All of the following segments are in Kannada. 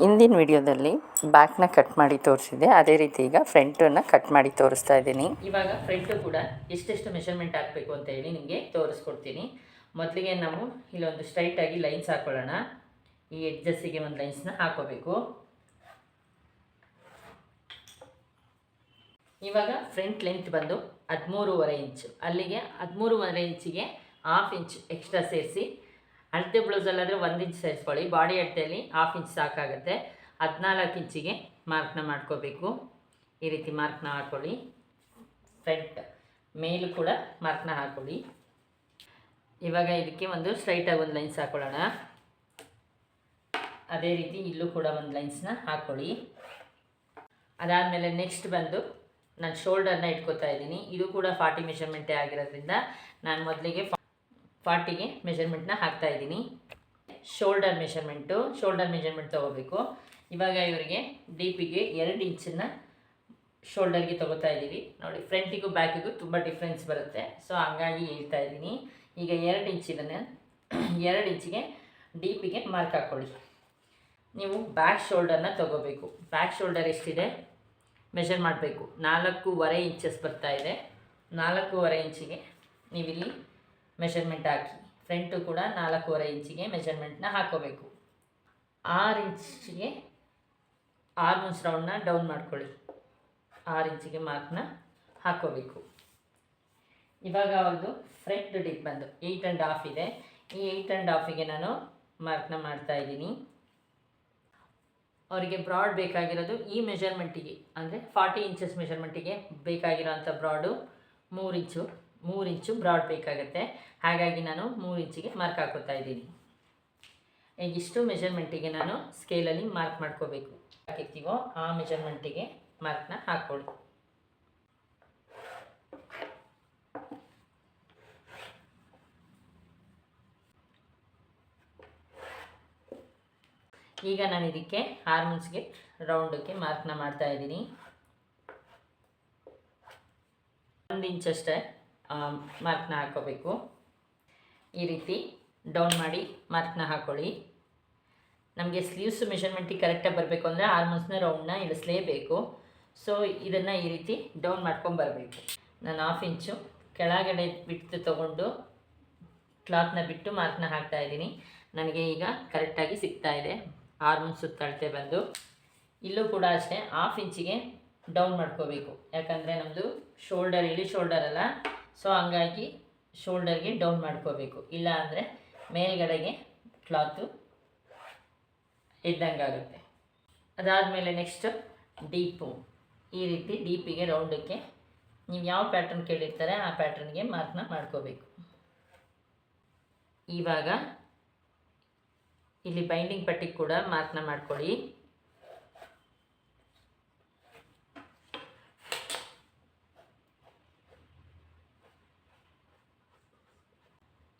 ಹಿಂದಿನ ವಿಡಿಯೋದಲ್ಲಿ ಬ್ಯಾಕ್ನ ಕಟ್ ಮಾಡಿ ತೋರಿಸಿದೆ ಅದೇ ರೀತಿ ಈಗ ಫ್ರಂಟನ್ನು ಕಟ್ ಮಾಡಿ ತೋರಿಸ್ತಾ ಇದ್ದೀನಿ. ಇವಾಗ ಫ್ರಂಟು ಕೂಡ ಎಷ್ಟೆಷ್ಟು ಮೆಷರ್ಮೆಂಟ್ ಹಾಕಬೇಕು ಅಂತ ಹೇಳಿ ನಿಮಗೆ ತೋರಿಸ್ಕೊಡ್ತೀನಿ. ಮೊದಲಿಗೆ ನಾವು ಇಲ್ಲೊಂದು ಸ್ಟ್ರೈಟಾಗಿ ಲೈನ್ಸ್ ಹಾಕೊಳ್ಳೋಣ. ಈ ಎಡ್ಜಸ್ಸಿಗೆ ಒಂದು ಲೈನ್ಸ್ನ ಹಾಕೋಬೇಕು. ಇವಾಗ ಫ್ರಂಟ್ ಲೆಂತ್ ಬಂದು ಹದಿಮೂರುವರೆ ಇಂಚು ಅಲ್ಲಿಗೆ ಹದಿಮೂರುವರೆ ಇಂಚಿಗೆ ಹಾಫ್ ಇಂಚ್ ಎಕ್ಸ್ಟ್ರಾ ಸೇರಿಸಿ ಅಳತೆ ಬ್ಲೌಸಲ್ಲಾದರೆ ಒಂದು ಇಂಚ್ ಸೇರಿಸ್ಕೊಳ್ಳಿ ಬಾಡಿ ಅಳತೆಯಲ್ಲಿ ಹಾಫ್ ಇಂಚ್ ಸಾಕಾಗುತ್ತೆ. ಹದಿನಾಲ್ಕು ಇಂಚಿಗೆ ಮಾರ್ಕ್ನ ಮಾಡ್ಕೋಬೇಕು. ಈ ರೀತಿ ಮಾರ್ಕ್ನ ಹಾಕ್ಕೊಳ್ಳಿ ಫ್ರಂಟ್ ಮೇಲೂ ಕೂಡ ಮಾರ್ಕ್ನ ಹಾಕ್ಕೊಳ್ಳಿ ಇವಾಗ ಇದಕ್ಕೆ ಒಂದು ಸ್ಟ್ರೈಟಾಗಿ ಒಂದು ಲೈನ್ಸ್ ಹಾಕೊಳ್ಳೋಣ. ಅದೇ ರೀತಿ ಇಲ್ಲೂ ಕೂಡ ಒಂದು ಲೈನ್ಸ್ನ ಹಾಕ್ಕೊಳ್ಳಿ ಅದಾದಮೇಲೆ ನೆಕ್ಸ್ಟ್ ಬಂದು ನಾನು ಶೋಲ್ಡರ್ನ ಇಟ್ಕೋತಾ ಇದ್ದೀನಿ. ಇದು ಕೂಡ ಫಾರ್ಟಿ ಮೆಷರ್ಮೆಂಟೇ ಆಗಿರೋದ್ರಿಂದ ನಾನು ಮೊದಲಿಗೆ ಫಾರ್ಟಿಗೆ ಮೆಷರ್ಮೆಂಟ್ನ ಹಾಕ್ತಾ ಇದ್ದೀನಿ. ಶೋಲ್ಡರ್ ಮೆಷರ್ಮೆಂಟು ಶೋಲ್ಡರ್ ಮೆಷರ್ಮೆಂಟ್ ತೊಗೋಬೇಕು. ಇವಾಗ ಇವರಿಗೆ ಡೀಪಿಗೆ ಎರಡು ಇಂಚನ್ನು ಶೋಲ್ಡರ್ಗೆ ತೊಗೋತಾ ಇದ್ದೀವಿ. ನೋಡಿ ಫ್ರಂಟಿಗೂ ಬ್ಯಾಕಿಗೂ ತುಂಬ ಡಿಫ್ರೆನ್ಸ್ ಬರುತ್ತೆ. ಸೊ ಹಂಗಾಗಿ ಹೇಳ್ತಾ ಇದ್ದೀನಿ. ಈಗ ಎರಡು ಇಂಚಿನ ಎರಡು ಇಂಚಿಗೆ ಡೀಪಿಗೆ ಮಾರ್ಕ್ ಹಾಕ್ಕೊಳ್ಳಿ ನೀವು ಬ್ಯಾಕ್ ಶೋಲ್ಡರ್ನ ತೊಗೋಬೇಕು. ಬ್ಯಾಕ್ ಶೋಲ್ಡರ್ ಎಷ್ಟಿದೆ? ಮೆಷರ್ ಮಾಡಬೇಕು. ನಾಲ್ಕೂವರೆ ಇಂಚಸ್ ಬರ್ತಾ ಇದೆ. ನಾಲ್ಕೂವರೆ ಇಂಚಿಗೆ ನೀವಿಲ್ಲಿ ಮೆಷರ್ಮೆಂಟ್ ಹಾಕಿ ಫ್ರಂಟು ಕೂಡ ನಾಲ್ಕೂವರೆ ಇಂಚಿಗೆ ಮೆಷರ್ಮೆಂಟ್ನ ಹಾಕೋಬೇಕು. ಆರು ಇಂಚಿಗೆ ಮುನ್ಸ್ ರೌಂಡ್ನ ಡೌನ್ ಮಾಡ್ಕೊಳ್ಳಿ. ಆರು ಇಂಚಿಗೆ ಮಾರ್ಕ್ನ ಹಾಕೋಬೇಕು. ಇವಾಗ ಅವ್ರದ್ದು ಫ್ರಂಟ್ ಡಿಪ್ ಬಂದು ಏಯ್ಟ್ ಆ್ಯಂಡ್ ಹಾಫ್ ಇದೆ. ಈ ಏಯ್ಟ್ ಆ್ಯಂಡ್ ಹಾಫಿಗೆ ನಾನು ಮಾರ್ಕ್ನ ಮಾಡ್ತಾ ಇದ್ದೀನಿ. ಅವರಿಗೆ ಬ್ರಾಡ್ ಬೇಕಾಗಿರೋದು ಈ ಮೆಷರ್ಮೆಂಟಿಗೆ ಅಂದರೆ ಫಾರ್ಟಿ ಇಂಚಸ್ ಮೆಷರ್ಮೆಂಟಿಗೆ ಬೇಕಾಗಿರೋಂಥ ಬ್ರಾಡು ಮೂರು ಇಂಚು. ಮೂರು ಇಂಚು ಬ್ರಾಡ್ ಬೇಕಾಗುತ್ತೆ. ಹಾಗಾಗಿ ನಾನು ಮೂರು ಇಂಚಿಗೆ ಮಾರ್ಕ್ ಹಾಕೋತಾ ಇದ್ದೀನಿ. ಈಗ ಇಷ್ಟು ಮೆಷರ್ಮೆಂಟಿಗೆ ನಾನು ಸ್ಕೇಲಲ್ಲಿ ಮಾರ್ಕ್ ಮಾಡ್ಕೋಬೇಕು. ಹಾಕಿರ್ತೀವೋ ಆ ಮೆಷರ್ಮೆಂಟಿಗೆ ಮಾರ್ಕ್ನ ಹಾಕ್ಕೊಳ್ಳಿ ಈಗ ನಾನು ಇದಕ್ಕೆ ಹಾರ್ಮೋನ್ಸ್ಗೆ ರೌಂಡಕ್ಕೆ ಮಾರ್ಕ್ನ ಮಾಡ್ತಾ ಇದ್ದೀನಿ. ಒಂದು ಇಂಚಷ್ಟೇ ಮಾರ್ಕ್ನ ಹಾಕೋಬೇಕು. ಈ ರೀತಿ ಡೌನ್ ಮಾಡಿ ಮಾರ್ಕ್ನ ಹಾಕ್ಕೊಳ್ಳಿ ನಮಗೆ ಸ್ಲೀವ್ಸ್ ಮೆಷರ್ಮೆಂಟಿಗೆ ಕರೆಕ್ಟಾಗಿ ಬರಬೇಕು ಅಂದರೆ ಆಲ್ಮೋಸ್ಟ್ನ ರೌಂಡ್ನ ಇಳಿಸಲೇಬೇಕು. ಸೊ ಇದನ್ನು ಈ ರೀತಿ ಡೌನ್ ಮಾಡ್ಕೊಂಡು ಬರಬೇಕು. ನಾನು ಹಾಫ್ ಇಂಚು ಕೆಳಗಡೆ ಬಿಟ್ಟು ತೊಗೊಂಡು ಕ್ಲಾತ್ನ ಬಿಟ್ಟು ಮಾರ್ಕ್ನ ಹಾಕ್ತಾ ಇದ್ದೀನಿ. ನನಗೆ ಈಗ ಕರೆಕ್ಟಾಗಿ ಸಿಗ್ತಾ ಇದೆ. ಆರ್ಮ್ ಸುತ್ತಳತೆ ಬಂದು. ಇಲ್ಲೂ ಕೂಡ ಅಷ್ಟೇ ಹಾಫ್ ಇಂಚಿಗೆ ಡೌನ್ ಮಾಡ್ಕೋಬೇಕು. ಯಾಕಂದರೆ ನಮ್ಮದು ಶೋಲ್ಡರ್ ಇಳಿ ಶೋಲ್ಡರ್ ಅಲ್ಲ. ಸೊ ಹಂಗಾಗಿ ಶೋಲ್ಡರ್ಗೆ ಡೌನ್ ಮಾಡ್ಕೋಬೇಕು. ಇಲ್ಲ ಅಂದರೆ ಮೇಲ್ಗಡೆಗೆ ಕ್ಲಾತು ಇದ್ದಂಗಾಗುತ್ತೆ ಅದಾದಮೇಲೆ ನೆಕ್ಸ್ಟು ಡೀಪು ಈ ರೀತಿ ಡೀಪಿಗೆ ರೌಂಡಕ್ಕೆ ನೀವು ಯಾವ ಪ್ಯಾಟ್ರನ್ ಕೇಳಿರ್ತಾರೆ ಆ ಪ್ಯಾಟ್ರನ್ಗೆ ಮಾರ್ಕ್ನ ಮಾಡ್ಕೋಬೇಕು. ಇವಾಗ ಇಲ್ಲಿ ಬೈಂಡಿಂಗ್ ಪಟ್ಟಿಗೆ ಕೂಡ ಮಾರ್ಕ್ನ ಮಾಡ್ಕೊಳ್ಳಿ.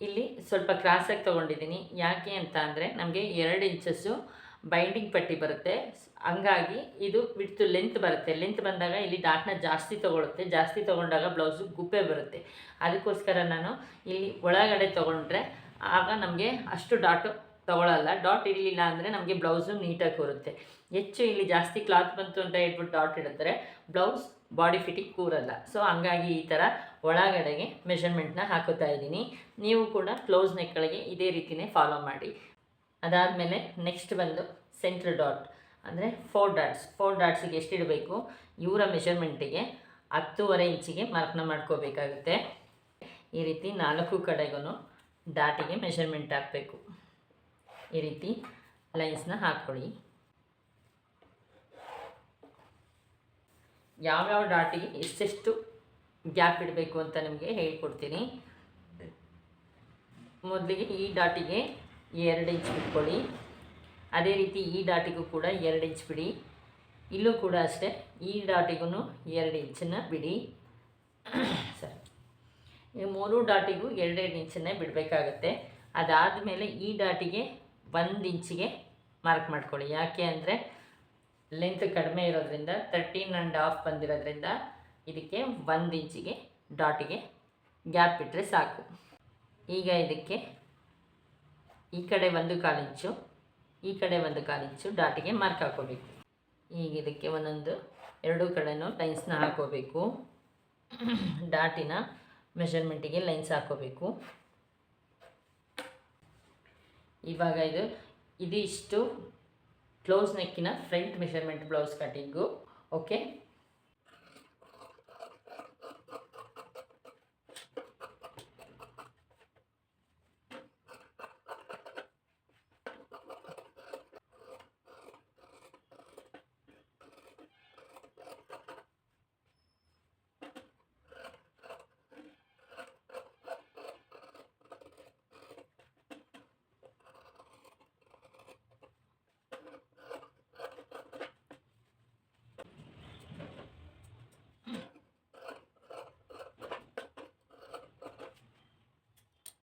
ಇಲ್ಲಿ ಸ್ವಲ್ಪ ಕ್ರಾಸಾಗಿ ತೊಗೊಂಡಿದ್ದೀನಿ. ಯಾಕೆ ಅಂತ ಅಂದರೆ ನಮಗೆ ಎರಡು ಇಂಚಸ್ಸು ಬೈಂಡಿಂಗ್ ಪಟ್ಟಿ ಬರುತ್ತೆ. ಹಂಗಾಗಿ ಇದು ಬಿಟ್ಟು ಲೆಂತ್ ಬರುತ್ತೆ. ಲೆಂತ್ ಬಂದಾಗ ಇಲ್ಲಿ ಡಾಟ್ನ ಜಾಸ್ತಿ ತೊಗೊಳುತ್ತೆ. ಜಾಸ್ತಿ ತೊಗೊಂಡಾಗ ಬ್ಲೌಸು ಗುಪ್ಪೆ ಬರುತ್ತೆ. ಅದಕ್ಕೋಸ್ಕರ ನಾನು ಇಲ್ಲಿ ಒಳಗಡೆ ತೊಗೊಂಡ್ರೆ ಆಗ ನಮಗೆ ಅಷ್ಟು ಡಾಟು ತೊಗೊಳಲ್ಲ. ಡಾಟ್ ಇರಲಿಲ್ಲ ಅಂದರೆ ನಮಗೆ ಬ್ಲೌಸು ನೀಟಾಗಿ ಬರುತ್ತೆ ಹೆಚ್ಚು ಇಲ್ಲಿ ಜಾಸ್ತಿ ಕ್ಲಾತ್ ಬಂತು ಅಂತ ಹೇಳ್ಬಿಟ್ಟು ಡಾಟ್ ಇಡಿದ್ರೆ ಬ್ಲೌಸ್ ಬಾಡಿ ಫಿಟ್ಟಿಂಗ್ ಕೂರಲ್ಲ. ಸೊ ಹಂಗಾಗಿ ಈ ಥರ ಒಳಗಡೆಗೆ ಮೆಷರ್ಮೆಂಟ್ನ ಹಾಕೋತಾ ಇದ್ದೀನಿ. ನೀವು ಕೂಡ ಕ್ಲೋಸ್ ನೆಕ್ಗಳಿಗೆ ಇದೇ ರೀತಿಯೇ ಫಾಲೋ ಮಾಡಿ. ಅದಾದಮೇಲೆ ನೆಕ್ಸ್ಟ್ ಬಂದು ಸೆಂಟ್ರ್ ಡಾಟ್ ಅಂದರೆ ಫೋರ್ ಡಾಟ್ಸ್ ಫೋರ್ ಡಾಟ್ಸಿಗೆ ಎಷ್ಟಿಡಬೇಕು ಇವರ ಮೆಷರ್ಮೆಂಟಿಗೆ ಹತ್ತೂವರೆ ಇಂಚಿಗೆ ಮಾರ್ಕ್ನ ಮಾಡ್ಕೋಬೇಕಾಗುತ್ತೆ. ಈ ರೀತಿ ನಾಲ್ಕು ಕಡೆಗೂ ಡಾಟಿಗೆ ಮೆಷರ್ಮೆಂಟ್ ಹಾಕಬೇಕು. ಈ ರೀತಿ ಲೈನ್ಸ್ನ ಹಾಕ್ಕೊಳ್ಳಿ ಯಾವ್ಯಾವ ಡಾಟಿಗೆ ಎಷ್ಟೆಷ್ಟು ಗ್ಯಾಪ್ ಇಡಬೇಕು ಅಂತ ನಿಮಗೆ ಹೇಳ್ಕೊಡ್ತೀನಿ. ಮೊದಲಿಗೆ ಈ ಡಾಟಿಗೆ ಎರಡು ಇಂಚ್ ಬಿಟ್ಕೊಳ್ಳಿ ಅದೇ ರೀತಿ ಈ ಡಾಟಿಗೂ ಕೂಡ ಎರಡು ಇಂಚ್ ಬಿಡಿ. ಇಲ್ಲೂ ಕೂಡ ಅಷ್ಟೇ ಈ ಡಾಟಿಗೂ ಎರಡು ಇಂಚನ್ನು ಬಿಡಿ. ಸರಿ. ಈ ಮೂರು ಡಾಟಿಗೂ ಎರಡೆರಡು ಇಂಚನ್ನೇ ಬಿಡಬೇಕಾಗತ್ತೆ. ಅದಾದಮೇಲೆ ಈ ಡಾಟಿಗೆ ಒಂದು ಇಂಚಿಗೆ ಮಾರ್ಕ್ ಮಾಡ್ಕೊಳ್ಳಿ. ಯಾಕೆ ಅಂದರೆ ಲೆಂತ್ ಕಡಿಮೆ ಇರೋದ್ರಿಂದ ತರ್ಟೀನ್ ಆ್ಯಂಡ್ ಹಾಫ್ ಬಂದಿರೋದ್ರಿಂದ ಇದಕ್ಕೆ ಒಂದು ಇಂಚಿಗೆ ಡಾಟಿಗೆ ಗ್ಯಾಪ್ ಇಟ್ಟರೆ ಸಾಕು. ಈಗ ಇದಕ್ಕೆ ಈ ಕಡೆ ಒಂದು ಕಾಲು ಇಂಚು, ಈ ಕಡೆ ಒಂದು ಕಾಲು ಇಂಚು ಡಾಟಿಗೆ ಮಾರ್ಕ್ ಹಾಕೋಬೇಕು. ಈಗ ಇದಕ್ಕೆ ಒಂದೊಂದು, ಎರಡೂ ಕಡೆನೂ ಲೈನ್ಸ್ನ ಹಾಕೋಬೇಕು. ಡಾಟಿನ ಮೆಷರ್ಮೆಂಟಿಗೆ ಲೈನ್ಸ್ ಹಾಕೋಬೇಕು. ಇವಾಗ ಇದು ಇದಿಷ್ಟು close ನೆಕ್ಕಿನ front measurement blouse cutting okay